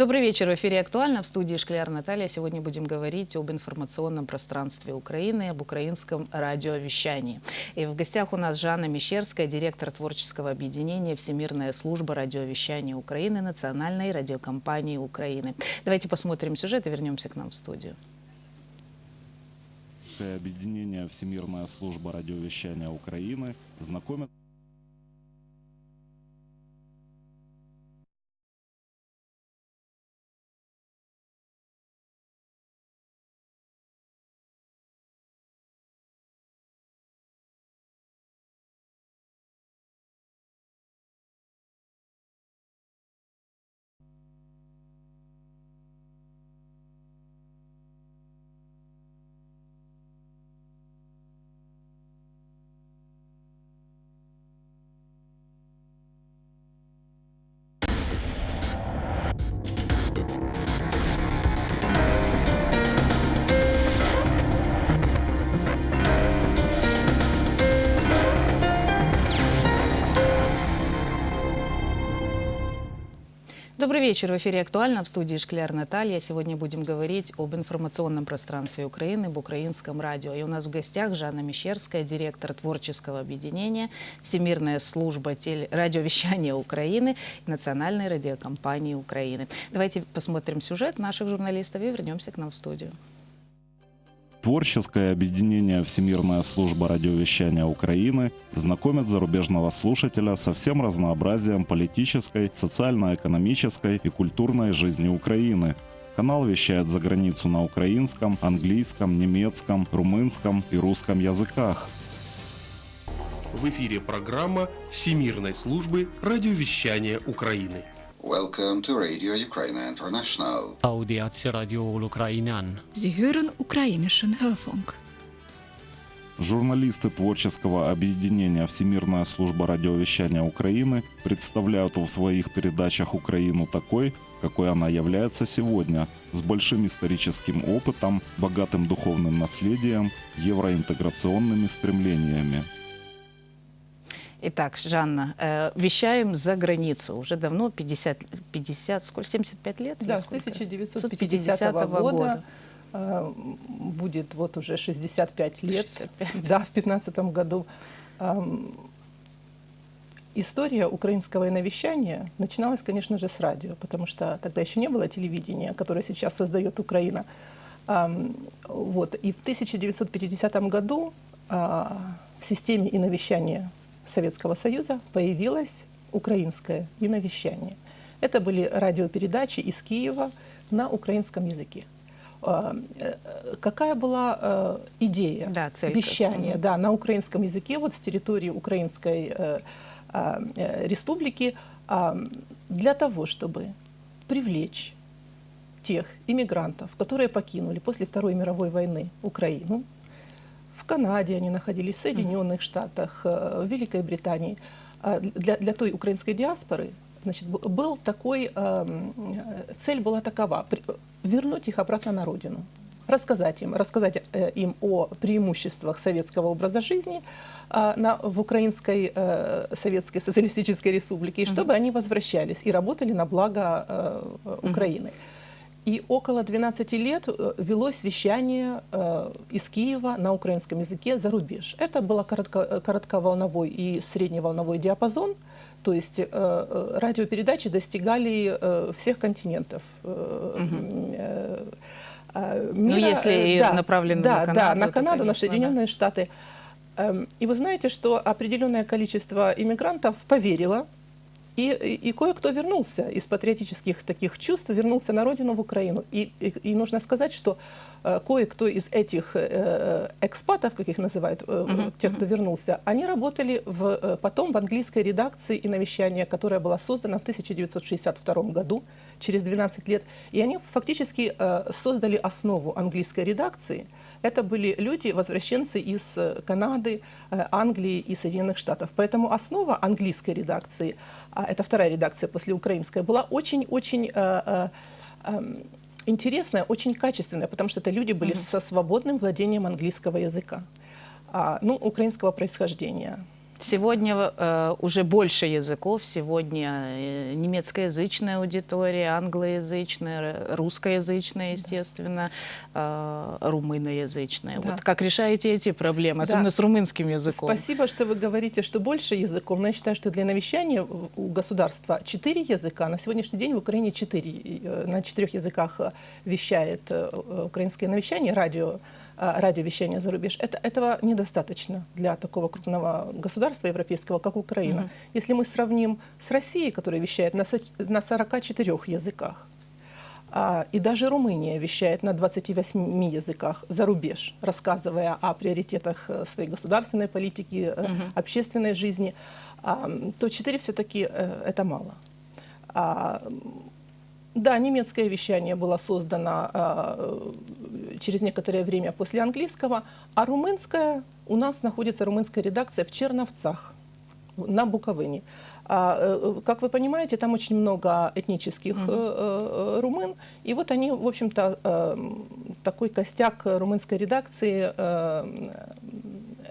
Добрый вечер. В эфире «Актуально» в студии Шкляр Наталья. Сегодня будем говорить об информационном пространстве Украины, об украинском радиовещании. И в гостях у нас Жанна Мещерская, директор творческого объединения «Всемирная служба радиовещания Украины» Национальной радиокомпании Украины. Давайте посмотрим сюжет и вернемся к нам в студию. Объединение «Всемирная служба радиовещания Украины» знакомит Добрый вечер. В эфире «Актуально» в студии Шкляр Наталья. Сегодня будем говорить об информационном пространстве Украины, об украинском радио. И у нас в гостях Жанна Мещерская, директор творческого объединения «Всемирная служба радиовещания Украины» и Национальной радиокомпании Украины. Давайте посмотрим сюжет наших журналистов и вернемся к нам в студию. Творческое объединение «Всемирная служба радиовещания Украины» знакомит зарубежного слушателя со всем разнообразием политической, социально-экономической и культурной жизни Украины. Канал вещает за границу на украинском, английском, немецком, румынском и русском языках. В эфире программа Всемирной службы радиовещания Украины. Welcome to Radio Ukraine International. Audiați radioul ucrainean. Sie hören ukrainischen Hörfunk. Журналисты творческого объединения «Всемирная служба радиовещания Украины» представляют в своих передачах Украину такой, какой она является сегодня, с большим историческим опытом, богатым духовным наследием, евроинтеграционными стремлениями. Итак, Жанна, э, вещаем за границу уже давно, 50, 50 сколько, 75 лет? Да, с сколько? 1950 года, э, будет вот уже 65 лет. 65. Да, в 15 году. История украинского иновещания начиналась, конечно же, с радио, потому что тогда еще не было телевидения, которое сейчас создает Украина. Вот. И в 1950 году а, в системе иновещания Советского Союза появилось украинское иновещание. Это были радиопередачи из Киева на украинском языке. А, э, Какая была э, идея Да, цель вещания да, на украинском языке вот с территории Украинской э, а, республики а, для того, чтобы привлечь тех иммигрантов, которые покинули после Второй мировой войны Украину. Канаде они находились, в Соединенных Штатах, э, в Великой Британии. А Для, для той украинской диаспоры значит, был такой, эм, э, цель была такова, вернуть их обратно на родину, рассказать им, рассказать э, им о преимуществах советского образа жизни а, на, в Украинской э, Советской Социалистической Республике, и чтобы они возвращались и работали на благо э, э, Украины. И около 12 лет э, велось вещание э, из Киева на украинском языке за рубеж. Это был коротко, э, коротковолновой и средневолновой диапазон, то есть радиопередачи достигали всех континентов. м, э, э, Ну, если и направлены да, на Да, Канаду, на то, Канаду, на конечно, да. Соединенные Штаты. Эм, И вы знаете, что определенное количество иммигрантов поверило, и, и, и кое-кто вернулся из патриотических таких чувств, вернулся на родину в Украину. И, и, и нужно сказать, что э, кое-кто из этих э, экспатов, как их называют, э, тех, кто вернулся, они работали в, э, потом в английской редакции и навещания, которая была создана в 1962 году, через 12 лет. И они фактически э, создали основу английской редакции. Это были люди, возвращенцы из э, Канады, э, Англии и Соединенных Штатов. Поэтому основа английской редакции, а это вторая редакция после украинской, была очень-очень эм, интересная, очень качественная, потому что это люди были со свободным владением английского языка, а, ну, украинского происхождения. Сегодня э, уже больше языков. Сегодня э, немецкоязычная аудитория, англоязычная, русскоязычная, естественно, э, румыноязычная. Да. Вот как решаете эти проблемы, Да. особенно с румынским языком? Спасибо, что вы говорите, что больше языков. Но я считаю, что для навещания у государства четыре языка. На сегодняшний день в Украине четыре. Э, На четырех языках э, вещает украинское навещание, радио, э, радиовещание за рубеж. Это, этого недостаточно для такого крупного государства европейского, как Украина. Если мы сравним с Россией, которая вещает на на 44 языках, а, и даже Румыния вещает на 28 языках за рубеж, рассказывая о приоритетах э, своей государственной политики, э, общественной жизни, а, то четыре все-таки это мало. А, Да, немецкое вещание было создано э, через некоторое время после английского, а румынское, у нас находится румынская редакция в Черновцах на Буковыне. А, э, как вы понимаете, там очень много этнических э, э, румын, и вот они, в общем-то, э, такой костяк румынской редакции, э,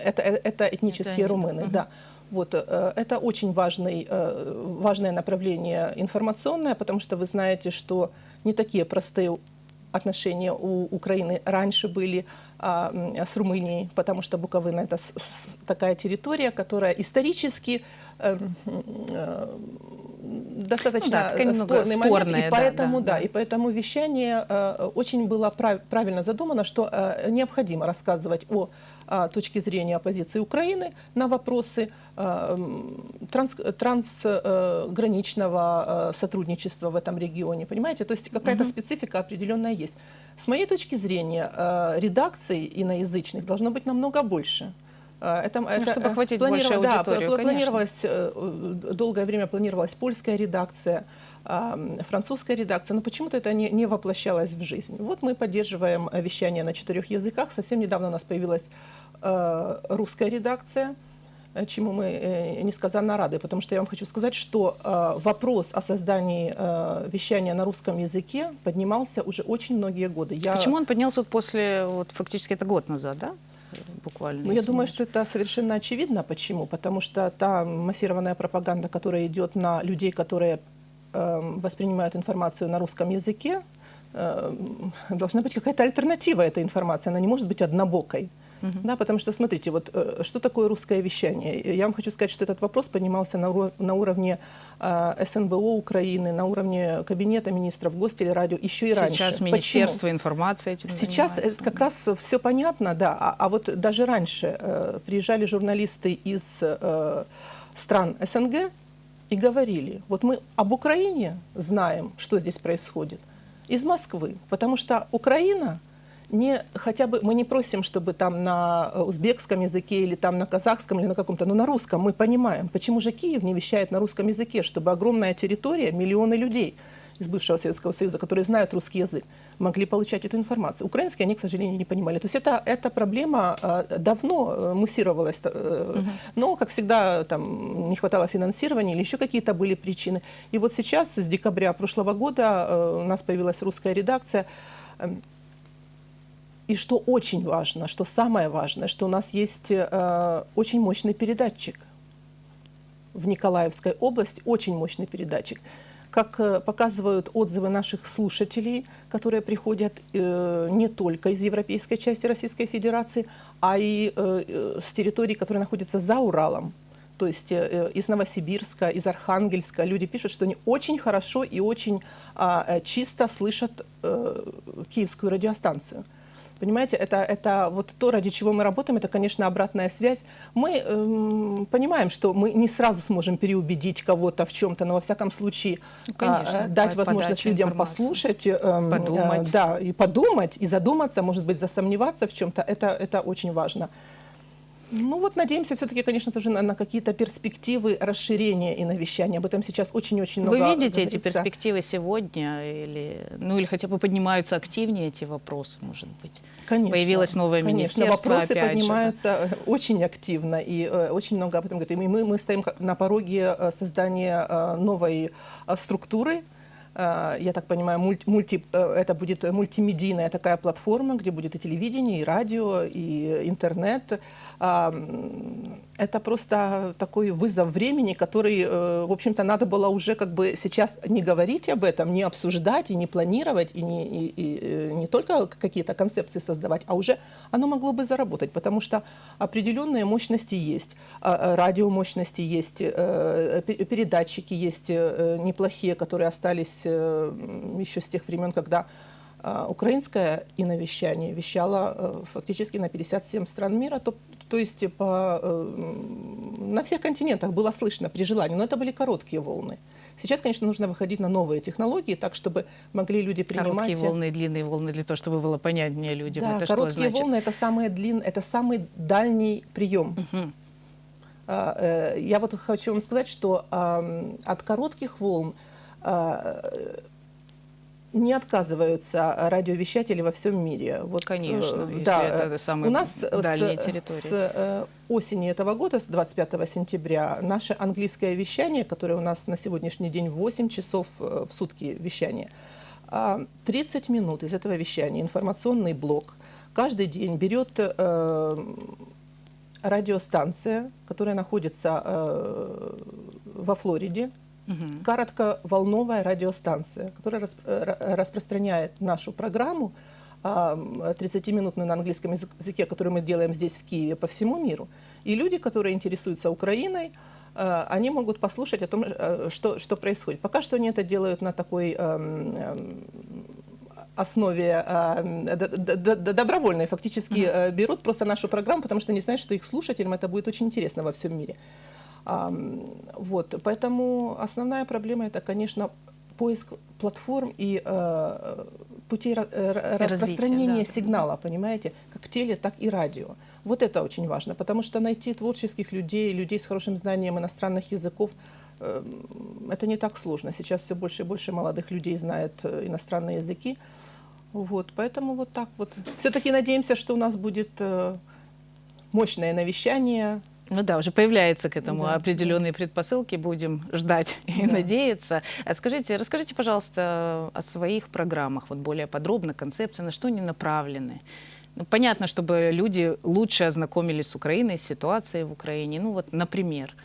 это, э, это этнические они, румыны, мгм. да. Вот, э, это очень важный, э, важное направление информационное, потому что вы знаете, что не такие простые отношения у Украины раньше были а, с Румынией, потому что Буковина это с- с- такая территория, которая исторически эм, э, достаточно Ну да, э, спорный момент, спорная, и да, поэтому, да, да, да. и поэтому вещание э, очень было прав- правильно задумано, что э, необходимо рассказывать о а, точке зрения оппозиции Украины на вопросы а, транс, трансграничного э, сотрудничества в этом регионе, понимаете? То есть какая-то специфика определенная есть. С моей точки зрения, э, редакций иноязычных должно быть намного больше. Э, Это, это, Ну, чтобы э, охватить планиров- большую да, аудиторию, пла- конечно. планировалось, э, э, долгое время планировалась польская редакция, а, французская редакция, но почему-то это не, не воплощалось в жизнь. Вот мы поддерживаем э, вещание на четырех языках. Совсем недавно у нас появилась э, русская редакция, э, чему мы э, несказанно рады, потому что я вам хочу сказать, что э, вопрос о создании э, вещания на русском языке поднимался уже очень многие годы. Я, Почему он поднялся вот после, вот фактически это год назад, да? Буквально. Ну, я думаю, что это совершенно очевидно. Почему? Потому что та массированная пропаганда, которая идет на людей, которые воспринимают информацию на русском языке, эм, должна быть какая-то альтернатива этой информации. Она не может быть однобокой. Да, потому что, смотрите, вот э, что такое русское вещание? Я вам хочу сказать, что этот вопрос поднимался на, на уровне э, СНБО Украины, на уровне Кабинета министров, Гостелерадио еще и раньше. Сейчас Почему? Министерство информации этим Сейчас занимается. это как раз все понятно, да. А, а вот даже раньше э, приезжали журналисты из э, стран СНГ и говорили, вот мы об Украине знаем, что здесь происходит, из Москвы, потому что Украина не хотя бы мы не просим, чтобы там на э, узбекском языке или там на казахском или на каком-то, но на русском мы понимаем, почему же Киев не вещает на русском языке, чтобы огромная территория, миллионы людей из бывшего Советского Союза, которые знают русский язык, могли получать эту информацию. Украинский они, к сожалению, не понимали. То есть это, эта проблема э, давно э, муссировалась, э, но, как всегда, там не хватало финансирования или еще какие-то были причины. И вот сейчас, с декабря прошлого года, э, у нас появилась русская редакция. И что очень важно, что самое важное, что у нас есть э, очень мощный передатчик в Николаевской области, очень мощный передатчик. Как э, показывают отзывы наших слушателей, которые приходят э, не только из европейской части Российской Федерации, а и э, с территорий, которые находятся за Уралом, то есть из Новосибирска, из Архангельска. Люди пишут, что они очень хорошо и очень а, чисто слышат киевскую радиостанцию. Понимаете, это, это вот то, ради чего мы работаем, это, конечно, обратная связь. Мы эм, понимаем, что мы не сразу сможем переубедить кого-то в чем-то, но во всяком случае Ну, конечно, а, э, дать возможность людям послушать, эм, э, Подумать. да, и подумать, и задуматься, может быть, засомневаться в чем-то. Это, это очень важно. Ну вот надеемся все-таки, конечно, тоже на, на какие-то перспективы расширения и навещания. Об этом сейчас очень-очень много Вы видите эти говорится. перспективы сегодня? Или, ну или хотя бы поднимаются активнее эти вопросы, может быть? Конечно, Появилось новое конечно. министерство, Вопросы опять же, поднимаются э, очень активно и э, очень много об этом говорит. И мы, мы стоим на пороге э, создания э, новой э, структуры. Э, Я так понимаю, мульти, мульти- э, это будет мультимедийная такая платформа, где будет и телевидение, и радио, и интернет. Это просто такой вызов времени, который, э, в общем-то, надо было уже как бы сейчас не говорить об этом, не обсуждать и не планировать, и не, и- и, э, не только какие-то концепции создавать, а уже оно могло бы заработать, потому что определенные мощности есть, а, а, радиомощности есть, э, пе- передатчики есть э, неплохие, которые остались э, еще с тех времен, когда а, украинское иновещание вещало э, фактически на 57 стран мира, то, то есть по, э, м, на всех континентах было слышно при желании, но это были короткие волны. Сейчас, конечно, нужно выходить на новые технологии, так, чтобы могли люди принимать... Короткие волны и длинные волны, для того, чтобы было понятнее людям. Да, это что короткие значит? волны это самый длин, это самый дальний прием. Э, Я вот хочу вам сказать, что от коротких волн а, э, не отказываются радиовещатели во всем мире. Вот, Конечно, э, да, это э, самые у нас с- дальние территории. С э, осени этого года, с 25 сентября, наше английское вещание, которое у нас на сегодняшний день 8 часов э, в сутки вещание, а, 30 минут из этого вещания, информационный блок, каждый день берет э, радиостанция, которая находится э, во Флориде, Мгм. коротковолновая радиостанция, которая расп- э, ра- распространяет нашу программу а, м, 30-минутную на английском язык- языке, которую мы делаем здесь, в Киеве, по всему миру. И люди, которые интересуются Украиной, э, они могут послушать о том, э, что, что происходит. Пока что они это делают на такой основе добровольной, фактически э, берут просто нашу программу, потому что они знают, что их слушателям это будет очень интересно во всем мире. Вот, поэтому основная проблема это, конечно, поиск платформ и э, путей э, ра- Развития, распространения да. сигнала, понимаете, как теле, так и радио. Вот это очень важно, потому что найти творческих людей, людей с хорошим знанием иностранных языков, э, это не так сложно. Сейчас все больше и больше молодых людей знают э, иностранные языки. Вот, поэтому вот так вот. Все-таки надеемся, что у нас будет э, мощное навещание, Ну да, уже появляются к этому Да, определенные предпосылки, будем ждать и Да. надеяться. А Скажите, расскажите, пожалуйста, о своих программах, вот более подробно, концепции, на что они направлены? Ну, понятно, чтобы люди лучше ознакомились с Украиной, с ситуацией в Украине. Ну вот, например.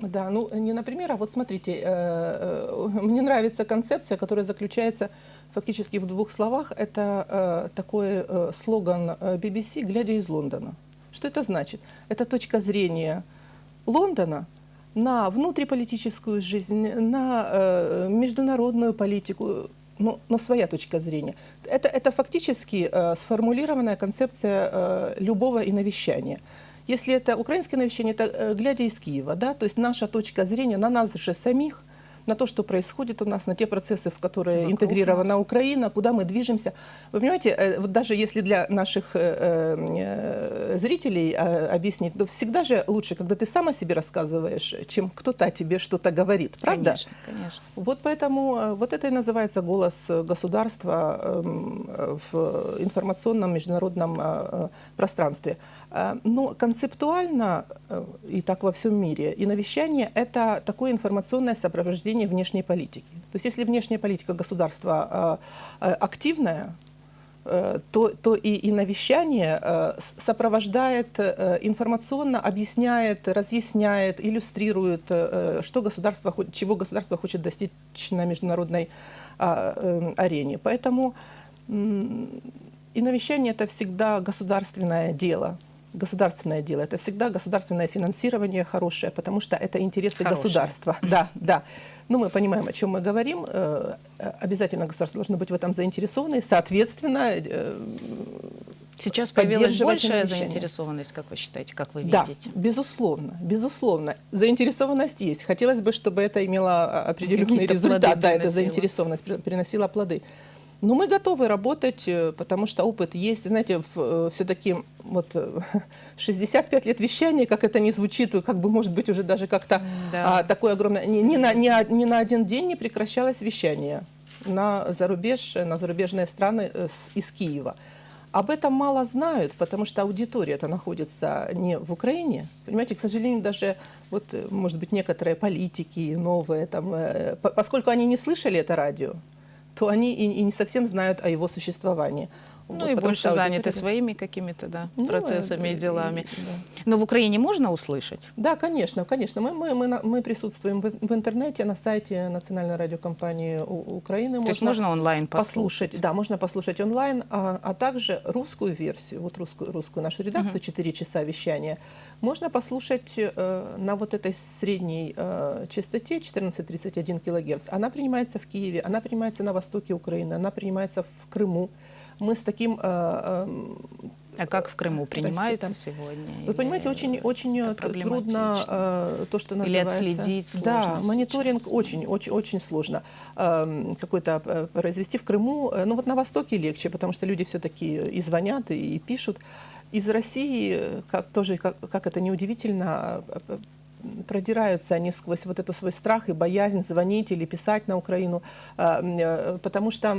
Да, ну не например, а вот смотрите, э, э, мне нравится концепция, которая заключается фактически в двух словах. Это э, такой э, слоган BBC «Глядя из Лондона». Что это значит? Это точка зрения Лондона на внутриполитическую жизнь, на э, международную политику, но, но своя точка зрения. Это, это фактически э, сформулированная концепция э, любого иновещания. Если это украинское навещение, это э, глядя из Киева, да, то есть наша точка зрения на нас же самих, на то, что происходит у нас, на те процессы, в которые Вокруг интегрирована Украина, куда мы движемся. Вы понимаете, э, вот даже если для наших э, э, зрителей э, объяснить, то всегда же лучше, когда ты сам о себе рассказываешь, чем кто-то о тебе что-то говорит, правда? Конечно, конечно. Вот поэтому вот это и называется голос государства эм, в информационном международном пространстве. Но концептуально, и так во всем мире, и навещание – это такое информационное сопровождение внешней политики. То есть если внешняя политика государства э, э, активная, э, то, то и, и навещание э, сопровождает э, информационно, объясняет, разъясняет, иллюстрирует, что государство, чего государство хочет достичь на международной а, арене. Поэтому и навещание это всегда государственное дело. Государственное дело. Это всегда государственное финансирование хорошее, потому что это интересы Хорошее. государства. Да, да. Ну, мы понимаем, о чем мы говорим. Э, э, Обязательно государство должно быть в этом заинтересовано. И, соответственно, э, Сейчас появилась большая заинтересованность, как вы считаете, как вы да, видите? безусловно, безусловно. Заинтересованность есть. Хотелось бы, чтобы это имело а, определенный результат. Да, эта заинтересованность при- приносила плоды. Но мы готовы работать, э, потому что опыт есть. Знаете, все-таки вот э, 65 лет вещания, как это не звучит, как бы может быть уже даже как-то Да. а, такое огромное. Ни, ни на, ни, ни на один день не прекращалось вещание на зарубеж, на зарубежные страны э, из Киева. Об этом мало знают, потому что аудитория это находится не в Украине. Понимаете, к сожалению, даже вот, э, может быть, некоторые политики новые, там, э, по- поскольку они не слышали это радио, то они и, и не совсем знают о его существовании. Ну Вот, и больше заняты своими какими-то да, Ну, процессами и э, делами. да. Но в Украине можно услышать? Да, конечно, конечно. Мы, мы, мы, мы присутствуем в, в интернете, на сайте Национальной радиокомпании Украины. То есть можно онлайн послушать? послушать. Да, можно послушать онлайн, а, а также русскую версию, вот русскую, русскую нашу редакцию, 4 часа вещания, можно послушать э, на вот этой средней э, частоте 1431 килогерц. Она принимается в Киеве, она принимается на востоке Украины, она принимается в Крыму. Мы с таким э, эм, А как в Крыму принимается там. сегодня? вы понимаете, Или очень, очень э, трудно э, то, что Или называется... отследить сложно Да, мониторинг сейчас. очень, очень, очень сложно эм, какой-то произвести в Крыму. Ну вот на Востоке легче, потому что люди все-таки и звонят, и, пишут. Из России, как тоже, как, как это неудивительно, продираются они сквозь вот этот свой страх и боязнь звонить или писать на Украину, потому что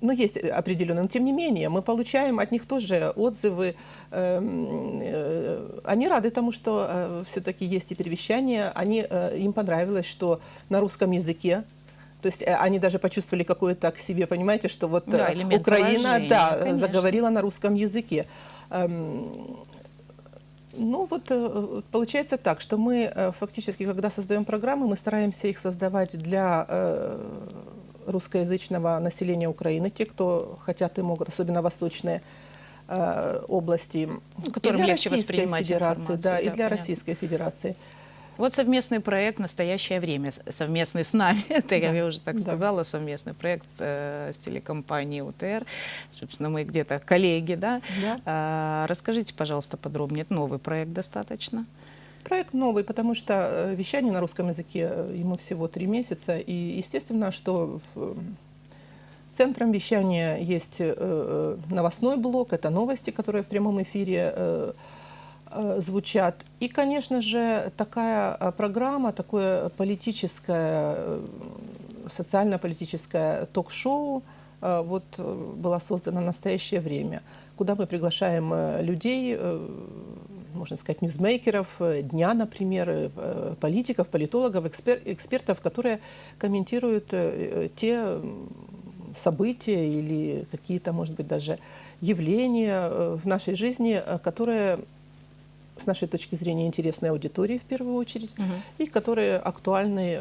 ну, есть определенные, но тем не менее мы получаем от них тоже отзывы. эм, э, Они рады тому, что все-таки есть теперь вещание. Они, э, им понравилось, что на русском языке то есть э, они даже почувствовали какое-то к себе, понимаете, что вот Да, э, Украина, положения, да, конечно. заговорила на русском языке. Эм, Ну вот э, получается так, что мы э, фактически, когда создаем программы, мы стараемся их создавать для э, русскоязычного населения Украины, те, кто хотят и могут, особенно восточные э, области, Ну, которым и для легче Российской воспринимать Федерации, да, да, и для понятно. Российской Федерации. Вот совместный проект «Настоящее время», совместный с нами, это я уже так да. сказала, совместный проект э, с телекомпанией УТР. Собственно, мы где-то коллеги, да? Да. А, расскажите, пожалуйста, подробнее. Это новый проект достаточно. Проект новый, потому что э, вещание на русском языке э, ему всего три месяца, и естественно, что в, э, центром вещания есть новостной блок, это новости, которые в прямом эфире звучат. И, конечно же, такая программа, такое политическое, социально-политическое ток-шоу вот была создана в настоящее время, куда мы приглашаем людей, можно сказать, ньюзмейкеров э, дня, например, э, э, политиков, политологов, экспер- экспертов, которые комментируют те события или какие-то, может быть, даже явления в нашей жизни, которые с нашей точки зрения интересны аудитории в первую очередь, и которые актуальны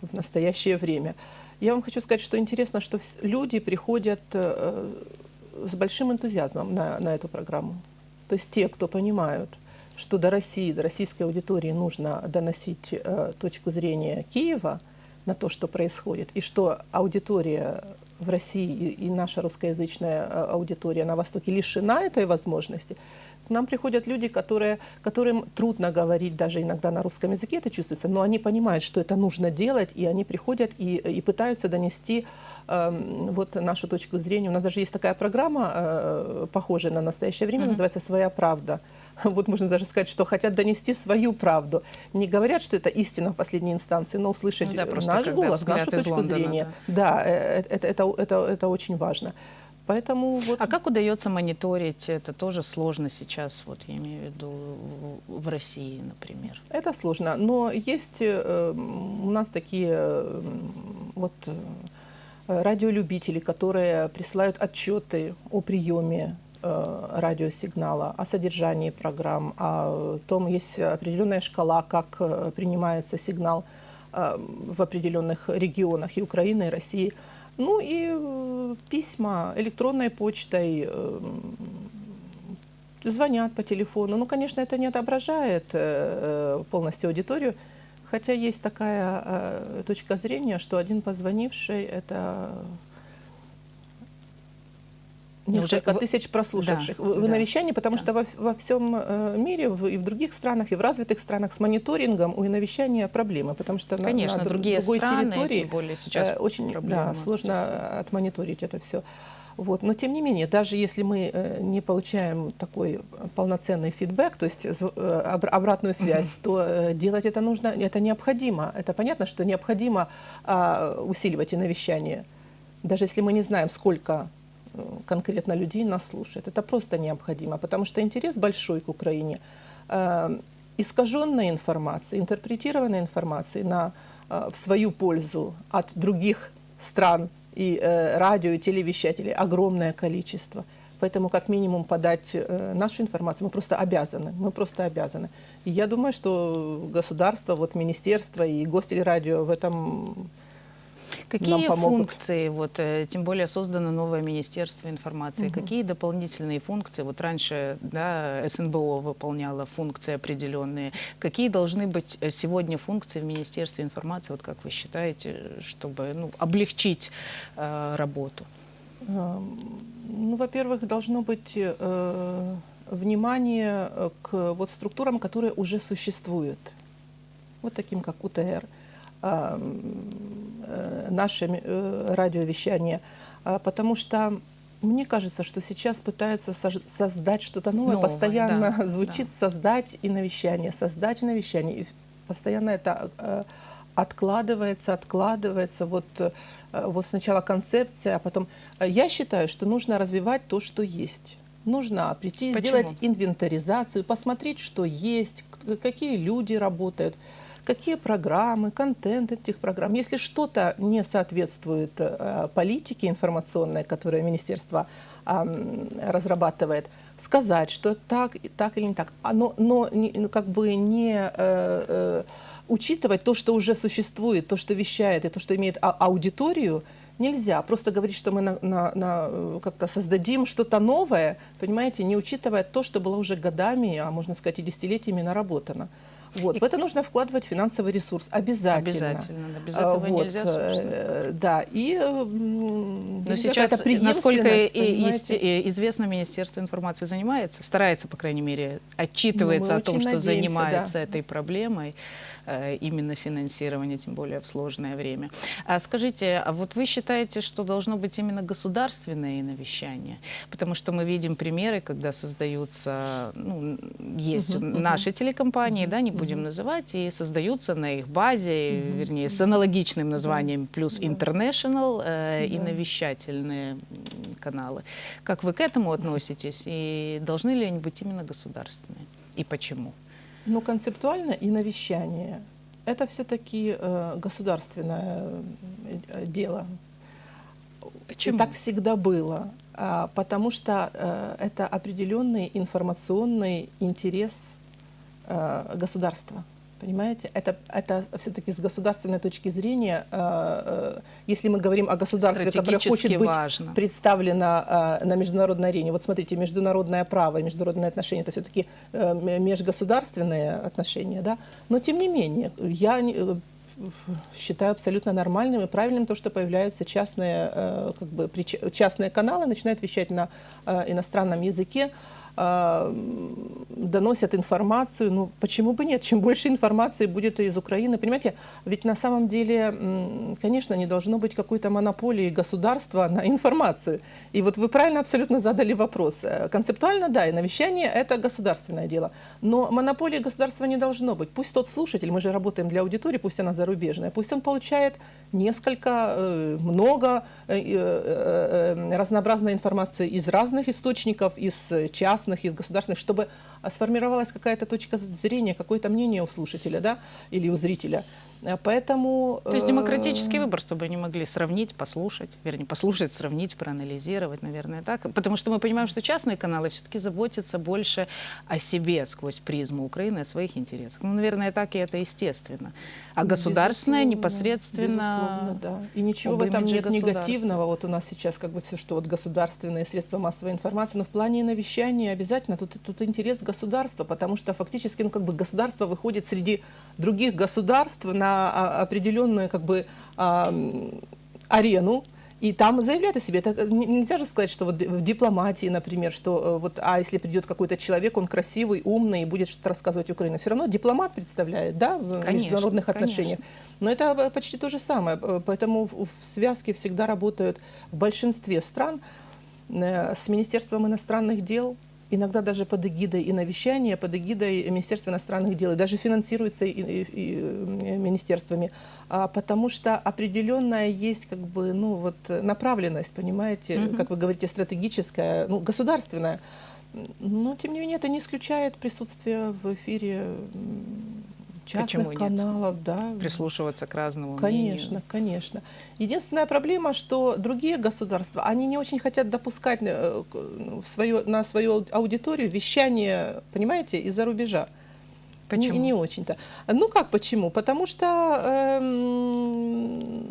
в настоящее время. Я вам хочу сказать, что интересно, что люди приходят с большим энтузиазмом на, на эту программу. То есть те, кто понимают, что до России, до российской аудитории нужно доносить э, точку зрения Киева на то, что происходит, и что аудитория в России и, наша русскоязычная э, аудитория на Востоке лишена этой возможности, к нам приходят люди, которые, которым трудно говорить даже иногда на русском языке, это чувствуется, но они понимают, что это нужно делать, и они приходят и, и пытаются донести эм, вот нашу точку зрения. У нас даже есть такая программа, э, похожая на настоящее время, называется «Своя правда». Вот можно даже сказать, что хотят донести свою правду. Не говорят, что это истина в последней инстанции, но услышать Ну да, наш голос, нашу точку Лондона, зрения. Да, э, это, это, это, это очень важно. Поэтому вот... А как удается мониторить? Это тоже сложно сейчас, вот я имею в виду в- России, например. Это сложно, но есть э, у нас такие э, вот э, радиолюбители, которые присылают отчеты о приеме э, радиосигнала, о содержании программ, о том, есть определенная шкала, как э, принимается сигнал э, в определенных регионах и Украины, и России. Ну и э, письма электронной почтой, э, звонят по телефону. Ну, конечно, это не отображает э, полностью аудиторию, хотя есть такая точка зрения, что один позвонивший – это несколько уже в- тысяч прослушавших Да, в, да, навещании, потому да. что во, во всем э, мире, в- и в других странах, и в развитых странах с мониторингом у навещания проблемы, потому что на- Конечно, на, дру- другие другой страны, территории тем более сейчас э, очень да, сложно отмониторить это все. Вот. Но тем не менее, даже если мы э, не получаем такой полноценный фидбэк, то есть обратную связь, то э, делать это нужно, это необходимо. Это понятно, что необходимо а, усиливать и навещание. Даже если мы не знаем, сколько конкретно людей нас слушает. Это просто необходимо, потому что интерес большой к Украине. Э, Искаженная информация, интерпретированная информация на, э, в свою пользу от других стран и э, радио, и телевещателей огромное количество. Поэтому как минимум подать э, нашу информацию мы просто обязаны. Мы просто обязаны. И я думаю, что государство, вот министерство и гостелерадио в этом Какие функции, вот, э, тем более создано новое Министерство информации, Мгм. какие дополнительные функции, вот раньше да, СНБО выполняла функции определенные, какие должны быть э, сегодня функции в Министерстве информации, вот как вы считаете, чтобы ну, облегчить э, работу? Эм, Ну, во-первых, должно быть э, внимание э, к вот структурам, которые уже существуют. Вот таким, как УТР, а, м, э, наше э, радиовещание. А, Потому что мне кажется, что сейчас пытаются создать что-то новое, Новое, постоянно да, звучит создать и навещание, создать и навещание. И постоянно это э, откладывается, откладывается. Вот, э, вот сначала концепция, а потом... э, Я считаю, что нужно развивать то, что есть. Нужно прийти, Почему? сделать инвентаризацию, посмотреть, что есть, какие люди работают, какие программы, контент этих программ. Если что-то не соответствует э, политике информационной, которую министерство разрабатывает, сказать, что так, так или не так. А, Но, но ну, как бы не э, э, учитывать то, что уже существует, то, что вещает, и то, что имеет а- аудиторию, нельзя. Просто говорить, что мы на- на- на, как-то создадим что-то новое, понимаете, не учитывая то, что было уже годами, а можно сказать и десятилетиями наработано. Вот. В это нужно вкладывать финансовый ресурс обязательно. Обязательно, да, без А, этого вот, нельзя, э, Да, и Но нельзя сейчас, насколько и- и- и- известно, Министерство информации занимается, старается, по крайней мере, отчитывается Ну, о том, что надеемся, занимается да. этой проблемой, именно финансирование, тем более в сложное время. А скажите, а вот вы считаете, что должно быть именно государственное навещание? Потому что мы видим примеры, когда создаются, ну, есть мгм. наши телекомпании, да, не будем называть, и создаются на их базе, вернее, с аналогичным названием плюс International э, и Да. навещательные м, каналы. Как вы к этому относитесь? И должны ли они быть именно государственные? И почему? Ну, концептуально и навещание – это все-таки государственное э, дело. Почему? И так всегда было, а, потому что э, это определенный информационный интерес э, государства. Понимаете? Это, это все-таки с государственной точки зрения, э, э, если мы говорим о государстве, которое хочет быть важно. представлено э, на международной арене. Вот смотрите, международное право и международные отношения это все-таки межгосударственные отношения, да. Но тем не менее, я э, считаю абсолютно нормальным и правильным то, что появляются частные, э, как бы, прич- частные каналы, начинают вещать на э, иностранном языке, э, доносят информацию. Ну, почему бы нет? Чем больше информации будет из Украины, понимаете, ведь на самом деле, конечно, не должно быть какой-то монополии государства на информацию. И вот вы правильно абсолютно задали вопрос. Э, Концептуально, да, и навещание – это государственное дело. Но монополии государства не должно быть. Пусть тот слушатель, мы же работаем для аудитории, пусть она зарубежная, пусть он получает несколько, э, много э, разнообразной информации из разных источников, из э, частных, из государственных, чтобы сформировалась какая-то точка зрения, какое-то мнение у слушателя да, или у зрителя. А Поэтому... То есть э, демократический выбор, чтобы они могли сравнить, послушать, вернее, послушать, сравнить, проанализировать, наверное, так. Потому что мы понимаем, что частные каналы все-таки заботятся больше о себе сквозь призму Украины, о своих интересах. Ну, наверное, так и это естественно. А государственное Безусловно, непосредственно... безусловно, да. И ничего в этом нет негативного. Вот у нас сейчас как бы все, что вот государственные средства массовой информации, но в плане навещания обязательно тут, тут интерес государства, потому что фактически ну, как бы государство выходит среди других государств на а, определенную как бы а, арену, и там заявляют о себе. Это нельзя же сказать, что вот в дипломатии, например, что э, вот, а если придет какой-то человек, он красивый, умный и будет что-то рассказывать Украине, все равно дипломат представляет, да, в Конечно, международных конечно. отношениях. Но это почти то же самое. Э, Поэтому в в связке всегда работают в большинстве стран э, с Министерством иностранных дел, иногда даже под эгидой и навещания, под эгидой Министерства иностранных дел, и даже финансируется и, и- и, э, министерствами, А, потому что определенная есть как бы, ну, вот, направленность, понимаете, Мгм. как вы говорите, стратегическая, ну, государственная. Но, тем не менее, это не исключает присутствие в эфире частных Почему нет? каналов, да. Прислушиваться к разному Конечно, мнению. конечно. Единственная проблема, что другие государства, они не очень хотят допускать э, к- в свою, на свою аудиторию вещание, понимаете, из-за рубежа. Не, Почему? не очень-то. Ну как почему? Потому что эм,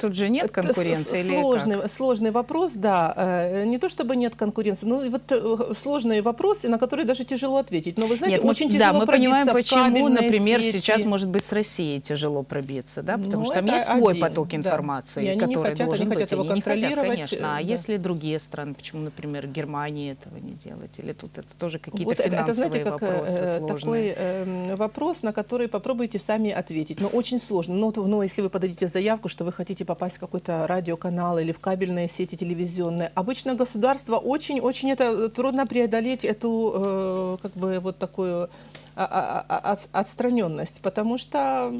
Тут же нет конкуренции или сложный, как? сложный вопрос, да. Э, Не то чтобы нет конкуренции, но вот э, сложные вопросы, на которые даже тяжело ответить. Но вы знаете, Нет, мы- очень да, тяжело мы пробиться понимаем, в почему, например, сети. сейчас, может быть, с Россией тяжело пробиться, да, потому Ну, что там есть свой один, поток да. информации, И они не который хотят, они должен хотят быть. его Они не хотят, контролировать, конечно. А э, да. если другие страны, почему, например, Германия этого не делает? Или тут это тоже какие-то Вот это, это, финансовые знаете, как вопросы сложные? такой э, вопрос, на который попробуйте сами ответить. Но очень сложно. Но, но если вы подадите заявку, что вы хотите попасть в какой-то радиоканал или в кабельные сети телевизионные, обычно государство очень-очень это э, трудно преодолеть эту э, как бы вот такую а- а- а- от- отстраненность, потому что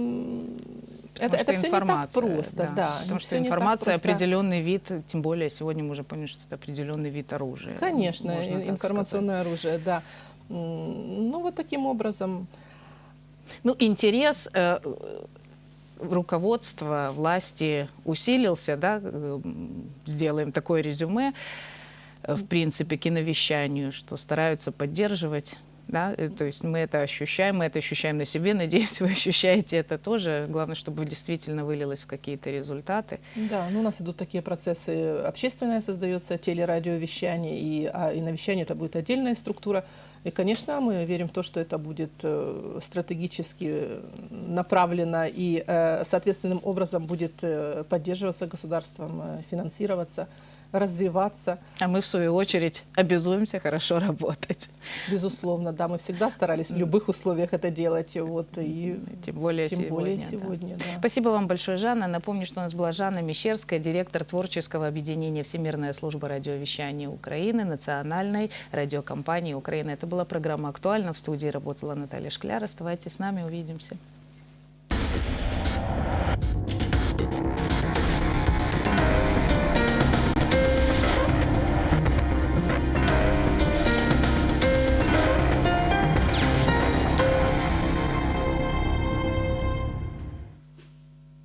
это, это все не так просто, да. Потому что информация определенный вид, тем более сегодня мы уже поняли, что это определенный вид оружия. Конечно, информационное оружие, да. Ну вот таким образом. Ну, интерес э, руководства, власти усилился, да, э, м, сделаем такое резюме, э, в принципе, киновещанию, что стараются поддерживать. Да, э, то есть мы это ощущаем, мы это ощущаем на себе. Надеюсь, вы ощущаете это тоже. Главное, чтобы действительно вылилось в какие-то результаты. Да, ну у нас идут такие процессы. Общественное создается телерадиовещание, и, а, и на вещание это будет отдельная структура. И, конечно, мы верим в то, что это будет э, стратегически направлено и э, соответственным образом будет э, поддерживаться государством, э, финансироваться, развиваться. А мы, в свою очередь, обязуемся хорошо работать. Безусловно, да, мы всегда старались в любых условиях это делать. Вот, и Тем более тем сегодня. более да. сегодня. да. Спасибо вам большое, Жанна. Напомню, что у нас была Жанна Мещерская, директор творческого объединения «Всемирная служба радиовещания Украины» национальной радиокомпании Украины. Это была программа «Актуально». В студии работала Наталья Шкляр. Оставайтесь с нами, увидимся.